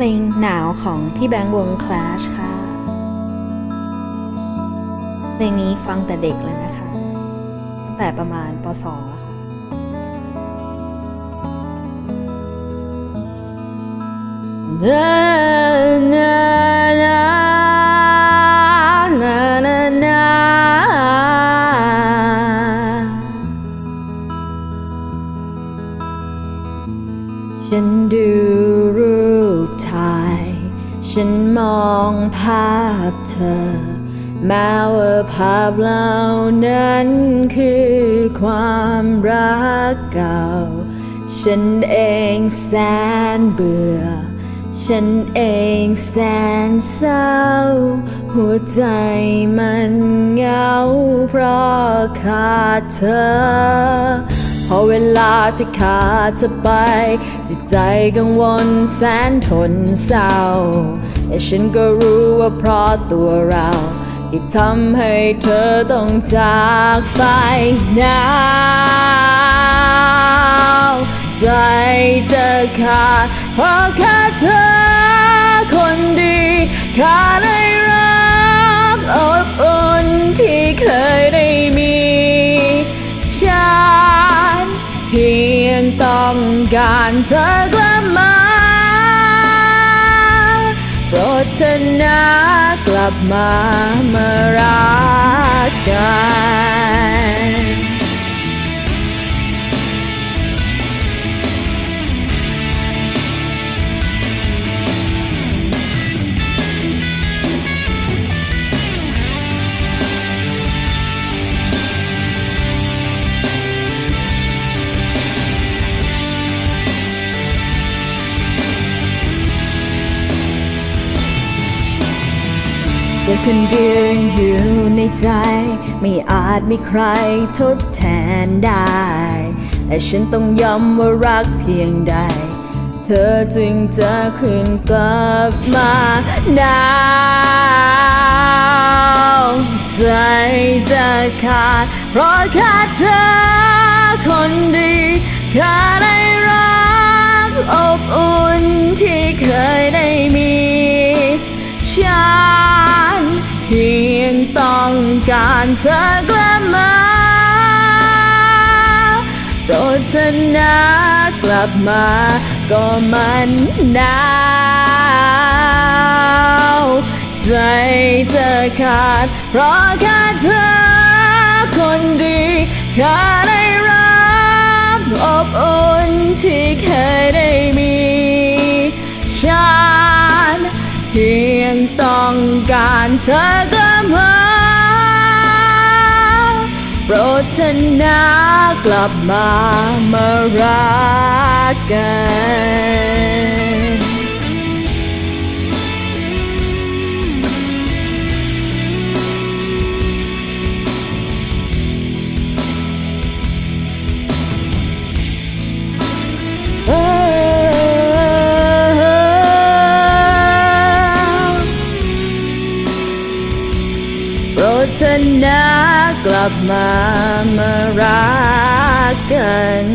เพลงหนาวของพี่แบงค์วงคลาชค่ะ เพลงนี้ฟังแต่เด็กเลยนะคะ ตั้งแต่ประมาณป .2 อะค่ะ Na na na na na na ฉันดูรูปถ่า ฉันมองภาพเธอ แม้ว่าภาพเหล่านั้นคือความรักเก่า ฉันเองแสนเบื่อ ฉันเองแสนเศร้า หัวใจมันเหงาเพราะขาดเธอ พอเวลาที่ขาดเธอไป จิตใจกังวลแสนทนเศร้าแต่ฉันก็รู้ว่าเพราะตัวเรา ที่ทำให้เธอต้องจากไปหนาวใจจะขาดเพราะแค่เธอคนดีขาดได้รั ยงต้องการเธอกลับมา โปรดเธอนะกลับมามารักกัน แต่คนเดียวอยู่ในใจ ไม่อาจมีใครทดแทนได้ แต่ฉันต้องย้ำว่ารักเพียงใด เธอจึงจะคืนกลับมาหนาวใจจะขาดเพราะขาดเธอารเธอกลับมาโปรดเธอนะกลับมาก็มันหนาวใจจะขาด เพราะขาดเธอคนดีขาดได้รับอบอุ่นที่เคยได้มีฉันเพียงต้องการเธอกลับมา โปรดเธอนะกลับมามารักกัน นะกลับมามารักกัน